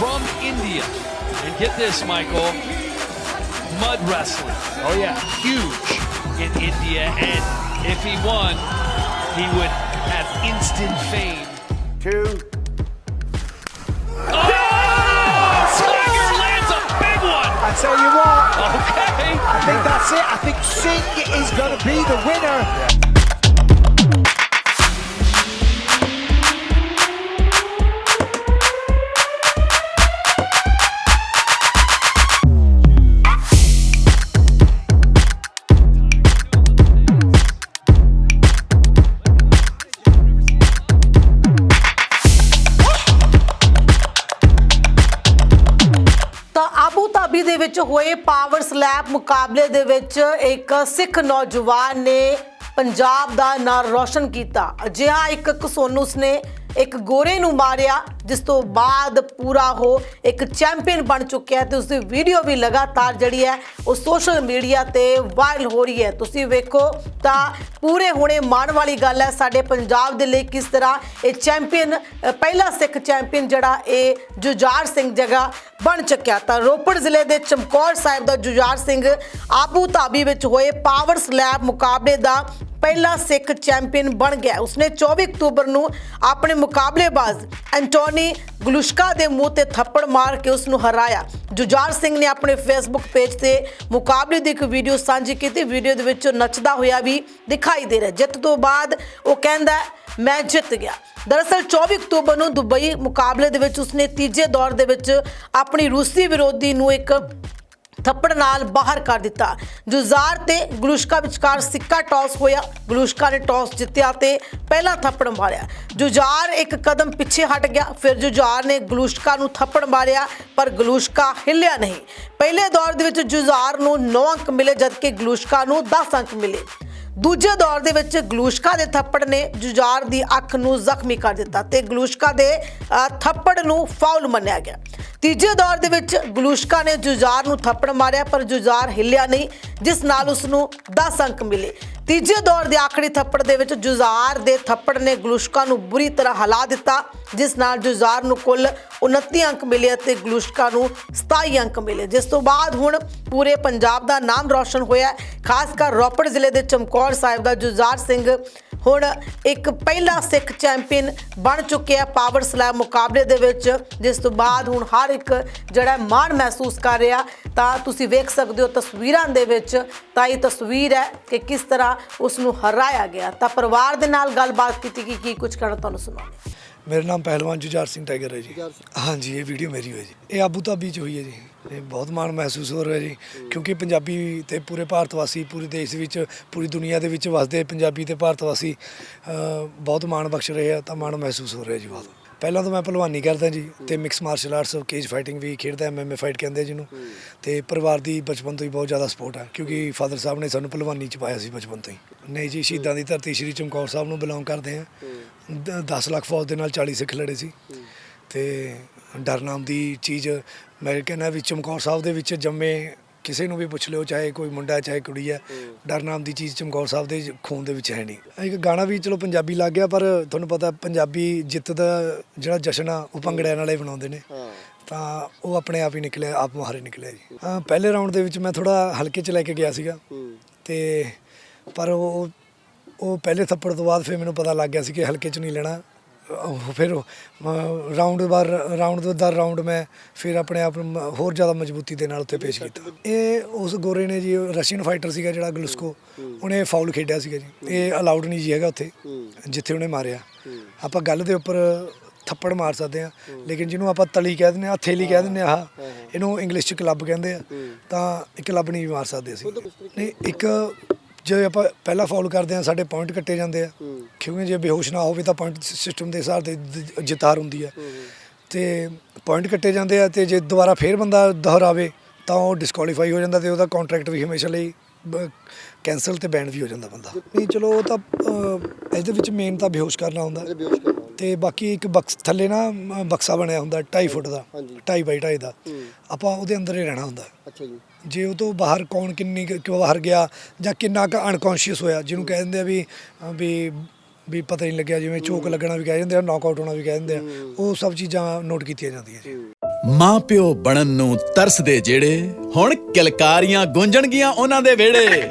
from India. And get this, Michael, mud wrestling. Oh yeah. Huge in India. And if he won, he would have instant fame. Two. Oh! Tiger lands a big one. I tell you what, Okay. I think that's it. I think Singh is going to be the winner. ਵਿੱਚ ਹੋਏ power slap ਮੁਕਾਬਲੇ ਦੇ ਵਿੱਚ ਇੱਕ ਸਿੱਖ ਨੌਜਵਾਨ ਨੇ ਪੰਜਾਬ ਦਾ ਨਾਂ ਰੌਸ਼ਨ ਕੀਤਾ। ਅਜਿਹਾ ਇੱਕ ਕਸੋਨੂਸ ਨੇ ਇੱਕ ਗੋਰੇ ਨੂੰ ਮਾਰਿਆ, ਜਿਸ ਤੋਂ ਬਾਅਦ ਪੂਰਾ ਉਹ ਇੱਕ ਚੈਂਪੀਅਨ ਬਣ ਚੁੱਕਿਆ ਤੇ ਉਸ ਦੀ ਵੀਡੀਓ ਵੀ ਲਗਾਤਾਰ ਜਿਹੜੀ ਹੈ, ਉਹ ਸੋਸ਼ਲ ਮੀਡੀਆ ਤੇ ਵਾਇਰਲ ਹੋ ਰਹੀ ਹੈ। ਤੁਸੀਂ ਵੇਖੋ ਤਾਂ ਪੂਰੇ ਹੁਣੇ ਮਾਣ ਵਾਲੀ ਗੱਲ ਹੈ, ਸਾਡੇ ਪੰਜਾਬ ਦੇ ਲਈ ਕਿਸ ਤਰ੍ਹਾਂ ਇਹ ਚੈਂਪੀਅਨ ਪਹਿਲਾ ਸਿੱਖ ਚੈਂਪੀਅਨ ਜਿਹੜਾ ਇਹ ਜੁਝਾਰ ਸਿੰਘ ਜਗ੍ਹਾ ਬਣ ਚੁੱਕਿਆ। ਤਾਂ ਰੋਪੜ ਜ਼ਿਲ੍ਹੇ ਦੇ ਚਮਕੌਰ ਸਾਹਿਬ ਦਾ ਜੁਝਾਰ ਸਿੰਘ ਆਬੂ ਧਾਬੀ ਵਿੱਚ ਹੋਏ ਪਾਵਰ ਸਲੈਬ ਮੁਕਾਬਲੇ ਦਾ ਪਹਿਲਾ ਸਿੱਖ ਚੈਂਪੀਅਨ ਬਣ ਗਿਆ। ਉਸਨੇ 24 ਅਕਤੂਬਰ ਨੂੰ ਆਪਣੇ ਮੁਕਾਬਲੇਬਾਜ਼ ਐਂਟੋਨੀ ਗਲੂਸ਼ਕਾ ਦੇ ਮੂੰਹ ਤੇ ਥੱਪੜ ਮਾਰ ਕੇ ਉਸ ਨੂੰ ਹਰਾਇਆ। ਜੁਝਾਰ ਸਿੰਘ ਨੇ ਆਪਣੇ ਫੇਸਬੁੱਕ ਪੇਜ ਤੇ ਮੁਕਾਬਲੇ ਦੀ ਇੱਕ ਵੀਡੀਓ ਸਾਂਝੀ ਕੀਤੀ। ਵੀਡੀਓ ਦੇ ਵਿੱਚ ਨੱਚਦਾ ਹੋਇਆ ਵੀ ਦਿਖਾਈ ਦੇ ਰਿਹਾ। ਜਿੱਤ ਤੋਂ ਬਾਅਦ ਉਹ ਕਹਿੰਦਾ, ਮੈਂ ਜਿੱਤ ਗਿਆ। ਦਰਅਸਲ 24 ਅਕਤੂਬਰ ਨੂੰ ਦੁਬਈ ਮੁਕਾਬਲੇ ਦੇ ਵਿੱਚ ਉਸਨੇ ਤੀਜੇ ਦੌਰ ਦੇ ਵਿੱਚ ਆਪਣੀ ਰੂਸੀ ਵਿਰੋਧੀ ਨੂੰ ਇੱਕ ਥੱਪੜ ਨਾਲ ਬਾਹਰ ਕਰ ਦਿੱਤਾ। ਜੁਜ਼ਾਰ ਤੇ ਗਲੂਸ਼ਕਾ ਵਿਚਕਾਰ ਸਿੱਕਾ ਟਾਸ ਹੋਇਆ। ਗਲੂਸ਼ਕਾ ਨੇ ਟਾਸ ਜਿੱਤਿਆ ਤੇ ਪਹਿਲਾ ਥੱਪੜ ਮਾਰਿਆ। ਜੁਜ਼ਾਰ ਇੱਕ ਕਦਮ ਪਿੱਛੇ ਹਟ ਗਿਆ। ਫਿਰ ਜੁਜ਼ਾਰ ਨੇ ਗਲੂਸ਼ਕਾ ਨੂੰ ਥੱਪੜ ਮਾਰਿਆ, ਪਰ ਗਲੂਸ਼ਕਾ ਹਿੱਲਿਆ ਨਹੀਂ। ਪਹਿਲੇ ਦੌਰ ਦੇ ਵਿੱਚ ਜੁਜ਼ਾਰ ਨੂੰ 9 ਅੰਕ ਮਿਲੇ, ਜਦਕਿ ਗਲੂਸ਼ਕਾ ਨੂੰ 10 ਅੰਕ ਮਿਲੇ। ਦੂਜੇ ਦੌਰ ਦੇ ਵਿੱਚ ਗਲੂਸ਼ਕਾ ਦੇ ਥੱਪੜ ਨੇ ਜੁਝਾਰ ਦੀ ਅੱਖ ਨੂੰ ਜ਼ਖਮੀ ਕਰ ਦਿੱਤਾ ਤੇ ਗਲੂਸ਼ਕਾ ਦੇ ਥੱਪੜ ਨੂੰ ਫਾਉਲ ਮੰਨਿਆ ਗਿਆ। ਤੀਜੇ ਦੌਰ ਦੇ ਵਿੱਚ ਗਲੂਸ਼ਕਾ ਨੇ ਜੁਜ਼ਾਰ ਨੂੰ ਥੱਪੜ ਮਾਰਿਆ, ਪਰ ਜੁਜ਼ਾਰ ਹਿੱਲਿਆ ਨਹੀਂ, ਜਿਸ ਨਾਲ ਉਸ ਨੂੰ 10 ਅੰਕ ਮਿਲੇ। ਤੀਜੇ ਦੌਰ ਦੇ ਆਖਰੀ ਥੱਪੜ ਦੇ ਵਿੱਚ ਜੁਜ਼ਾਰ ਦੇ ਥੱਪੜ ਨੇ ਗਲੂਸ਼ਕਾ ਨੂੰ ਬੁਰੀ ਤਰ੍ਹਾਂ ਹਿਲਾ ਦਿੱਤਾ, ਜਿਸ ਨਾਲ ਜੁਜ਼ਾਰ ਨੂੰ ਕੁੱਲ 29 ਅੰਕ ਮਿਲੇ ਅਤੇ ਗਲੂਸ਼ਕਾ ਨੂੰ 27 ਅੰਕ ਮਿਲੇ। ਜਿਸ ਤੋਂ ਬਾਅਦ ਹੁਣ ਪੂਰੇ ਪੰਜਾਬ ਦਾ ਨਾਮ ਰੌਸ਼ਨ ਹੋਇਆ ਖਾਸ ਕਰ ਰੋਪੜ ਜ਼ਿਲ੍ਹੇ ਦੇ ਚਮਕੌਰ ਸਾਹਿਬ ਦਾ ਜੁਜ਼ਾਰ ਸਿੰਘ ਹੁਣ ਇੱਕ ਪਹਿਲਾ ਸਿੱਖ ਚੈਂਪੀਅਨ ਬਣ ਚੁੱਕਿਆ ਪਾਵਰ ਸਲੈਮ ਮੁਕਾਬਲੇ ਦੇ ਵਿੱਚ ਜਿਸ ਤੋਂ ਬਾਅਦ ਹੁਣ ਹਰ ਇੱਕ ਜਿਹੜਾ ਮਾਣ ਮਹਿਸੂਸ ਕਰ ਰਿਹਾ ਤਾਂ ਤੁਸੀਂ ਵੇਖ ਸਕਦੇ ਹੋ ਤਸਵੀਰਾਂ ਦੇ ਵਿੱਚ ਤਾਂ ਇਹ ਤਸਵੀਰ ਹੈ ਕਿ ਕਿਸ ਤਰ੍ਹਾਂ ਉਸ ਨੂੰ ਹਰਾਇਆ ਗਿਆ। ਤਾਂ ਪਰਿਵਾਰ ਦੇ ਨਾਲ ਗੱਲਬਾਤ ਕੀਤੀ ਕਿ ਕੀ ਕੁਝ ਕਰਨਾ ਤੁਹਾਨੂੰ ਸੁਣਾਉਂਦੇ ਮੇਰਾ ਨਾਮ ਪਹਿਲਵਾਨ ਜੁਝਾਰ ਸਿੰਘ ਟਾਈਗਰ ਹੈ ਜੀ। ਹਾਂਜੀ ਇਹ ਵੀਡੀਓ ਮੇਰੀ ਹੋਈ ਜੀ। ਇਹ ਆਬੂ ਧਾਬੀ ਚ ਹੋਈ ਹੈ ਜੀ। ਇਹ ਬਹੁਤ ਮਾਣ ਮਹਿਸੂਸ ਹੋ ਰਿਹਾ ਜੀ। ਕਿਉਂਕਿ ਪੰਜਾਬੀ ਤੇ ਪੂਰੇ ਭਾਰਤ ਵਾਸੀ, ਪੂਰੇ ਦੇਸ਼ ਵਿੱਚ, ਪੂਰੀ ਦੁਨੀਆ ਦੇ ਵਿੱਚ ਵਸਦੇ ਪੰਜਾਬੀ ਤੇ ਭਾਰਤ ਵਾਸੀ ਬਹੁਤ ਮਾਣ ਬਖਸ਼ ਰਹੇ ਆ, ਤਾਂ ਮਾਣ ਮਹਿਸੂਸ ਹੋ ਰਿਹਾ ਜੀ ਬਹੁਤ। ਪਹਿਲਾਂ ਤਾਂ ਮੈਂ ਪਹਿਲਵਾਨੀ ਕਰਦਾ ਜੀ ਤੇ mix martial arts cage fighting ਵੀ ਖੇਡਦਾ ਐਮਐਮਏ ਫਾਈਟ ਕਹਿੰਦੇ ਜਿਹਨੂੰ। ਤੇ ਪਰਿਵਾਰ ਦੀ ਬਚਪਨ ਤੋਂ ਹੀ ਬਹੁਤ ਜ਼ਿਆਦਾ ਸਪੋਰਟ ਹੈ ਕਿਉਂਕਿ ਫਾਦਰ ਸਾਹਿਬ ਨੇ ਸਾਨੂੰ ਪਹਿਲਵਾਨੀ ਚ ਪਾਇਆ ਸੀ ਬਚਪਨ ਤੋਂ ਹੀ। ਨਹੀਂ ਜੀ, ਸ਼ਹੀਦਾਂ ਦੀ ਧਰਤੀ ਸ਼੍ਰੀ ਚਮਕੌਰ ਸਾਹਿਬ ਨੂੰ ਬਿਲੋਂਗ ਕਰਦੇ ਆ। 10 ਲੱਖ ਫੌਜ ਦੇ ਨਾਲ 40 ਸਿੱਖ ਲੜੇ ਸੀ। ਤੇ ਡਰ ਨਾਮ ਦੀ ਚੀਜ਼ ਮੈਂ ਕਹਿੰਦਾ ਵੀ ਚਮਕੌਰ ਸਾਹਿਬ ਦੇ ਵਿੱਚ ਜੰਮੇ ਕਿਸੇ ਨੂੰ ਵੀ ਪੁੱਛ ਲਿਓ ਚਾਹੇ ਕੋਈ ਮੁੰਡਾ ਹੈ, ਚਾਹੇ ਕੁੜੀ ਹੈ। ਡਰ ਨਾਮ ਦੀ ਚੀਜ਼ ਚਮਕੌਰ ਸਾਹਿਬ ਦੇ ਖੂਨ ਦੇ ਵਿੱਚ ਹੈ ਨਹੀਂ। ਇੱਕ ਗਾਣਾ ਵੀ ਚਲੋ ਪੰਜਾਬੀ ਲੱਗ ਗਿਆ ਪਰ ਤੁਹਾਨੂੰ ਪਤਾ ਪੰਜਾਬੀ ਜਿੱਤ ਦਾ ਜਿਹੜਾ ਜਸ਼ਨ ਆ ਉਹ ਭੰਗੜਿਆਂ ਨਾਲੇ ਬਣਾਉਂਦੇ ਨੇ। ਤਾਂ ਉਹ ਆਪਣੇ ਆਪ ਹੀ ਨਿਕਲਿਆ ਆਪ ਮੁਹਾਰੇ ਨਿਕਲਿਆ ਜੀ। ਹਾਂ ਪਹਿਲੇ ਰਾਊਂਡ ਦੇ ਵਿੱਚ ਮੈਂ ਥੋੜਾ ਹਲਕੇ ਚ ਲੈ ਕੇ ਗਿਆ ਸੀਗਾ। ਤੇ ਪਰ ਉਹ ਉਹ ਪਹਿਲੇ ਥੱਪੜ ਤੋਂ ਬਾਅਦ ਫਿਰ ਮੈਨੂੰ ਪਤਾ ਲੱਗ ਗਿਆ ਸੀ ਕਿ ਹਲਕੇ ਚ ਨਹੀਂ ਲੈਣਾ। ਉਹ ਫਿਰ ਰਾਉਂਡ ਬਾਰ ਰਾਉਂਡ ਦਰ ਰਾਉਂਡ ਮੈਂ ਫਿਰ ਆਪਣੇ ਆਪ ਨੂੰ ਹੋਰ ਜ਼ਿਆਦਾ ਮਜ਼ਬੂਤੀ ਦੇ ਨਾਲ ਉੱਤੇ ਪੇਸ਼ ਕੀਤਾ। ਇਹ ਉਸ ਗੋਰੇ ਨੇ ਜੀ ਰਸ਼ੀਅਨ ਫਾਈਟਰ ਸੀਗਾ ਜਿਹੜਾ ਗਲੂਸਕੋ ਉਹਨੇ ਫਾਉਲ ਖੇਡਿਆ ਸੀਗਾ ਜੀ। ਇਹ ਅਲਾਉਡ ਨਹੀਂ ਜੀ ਹੈਗਾ ਉੱਥੇ ਜਿੱਥੇ ਉਹਨੇ ਮਾਰਿਆ। ਆਪਾਂ ਗੱਲ ਦੇ ਉੱਪਰ ਥੱਪੜ ਮਾਰ ਸਕਦੇ ਆ ਲੇਕਿਨ ਜਿਹਨੂੰ ਆਪਾਂ ਤਲੀ ਕਹਿ ਦਿੰਦੇ ਆ ਥੇਲੀ ਕਹਿ ਦਿੰਦੇ ਆ ਆਹ ਇਹਨੂੰ ਇੰਗਲਿਸ਼ ਚ ਕਲੱਬ ਕਹਿੰਦੇ ਆ ਤਾਂ ਇਹ ਕਲੱਬ ਨਹੀਂ ਮਾਰ ਸਕਦੇ ਅਸੀਂ। ਨਹੀਂ ਇੱਕ ਜੇ ਆਪਾਂ ਪਹਿਲਾ ਫਾਉਲ ਕਰਦੇ ਆ ਸਾਡੇ ਪੁਆਇੰਟ ਕੱਟੇ ਜਾਂਦੇ ਆ। ਕਿਉਂਕਿ ਜੇ ਬੇਹੋਸ਼ ਨਾ ਹੋਵੇ ਤਾਂ ਪੁਆਇੰਟ ਸਿਸਟਮ ਦੇ ਹਿਸਾਬ ਤੇ ਜਿਤਾਰ ਹੁੰਦੀ ਆ। ਤੇ ਪੁਆਇੰਟ ਕੱਟੇ ਜਾਂਦੇ ਆ ਤੇ ਜੇ ਦੁਬਾਰਾ ਫੇਰ ਬੰਦਾ ਦੁਹਰਾਵੇ ਤਾਂ ਉਹ ਡਿਸਕੁਆਲੀਫਾਈ ਹੋ ਜਾਂਦਾ ਤੇ ਉਹਦਾ ਕੰਟਰੈਕਟ ਵੀ ਹਮੇਸ਼ਾ ਲਈ ਕੈਨਸਲ ਤੇ ਬੈਨ ਵੀ ਹੋ ਜਾਂਦਾ ਬੰਦਾ। ਨਹੀਂ ਚਲੋ ਉਹ ਤਾਂ ਇਹਦੇ ਵਿੱਚ ਮੇਨ ਤਾਂ ਬੇਹੋਸ਼ ਕਰਨਾ ਹੁੰਦਾ। ਤੇ ਬਾਕੀ ਇੱਕ ਬਕਸ ਥੱਲੇ ਨਾ ਅਮ, ਬਕਸਾ ਬਣਿਆ ਹੁੰਦਾ 2.5 ਫੁੱਟ ਦਾ 2.5 ਬਾਈ 2.5 ਦਾ। ਆਪਾਂ ਉਹਦੇ ਅੰਦਰ ਹੀ ਰਹਿਣਾ ਹੁੰਦਾ। ਅੱਛਾ ਜੀ। ਜੇ ਉਹ ਤੋਂ ਬਾਹਰ ਕੌਣ ਕਿੰਨੀ ਕੁ- ਕਿਉਂ ਬਾਹਰ ਗਿਆ ਜਾਂ ਕਿੰਨਾ ਕੁ ਅਨਕੌਂਸ਼ੀਅਸ ਹੋਇਆ ਜਿਹਨੂੰ ਕਹਿ ਦਿੰਦੇ ਆ ਵੀ ਅ, ਵੀ ਵੀ ਪਤਾ ਹੀ ਨਹੀਂ ਲੱਗਿਆ ਜਿਵੇਂ ਝੋਕ ਲੱਗਣਾ ਵੀ ਕਹਿ ਜਾਂਦੇ ਆ ਨੌਕਆਊਟ ਹੋਣਾ ਵੀ ਕਹਿ ਦਿੰਦੇ ਆ ਉਹ ਸਭ ਚੀਜ਼ਾਂ ਨੋਟ ਕੀਤੀਆਂ ਜਾਂਦੀਆਂ ਜੀ। ਮਾਂ ਪਿਓ ਬਣਨ ਨੂੰ ਤਰਸਦੇ ਜਿਹੜੇ ਹੁਣ ਕਿਲਕਾਰੀਆਂ ਗੂੰਜਣਗੀਆਂ ਉਹਨਾਂ ਦੇ ਵਿਹੜੇ।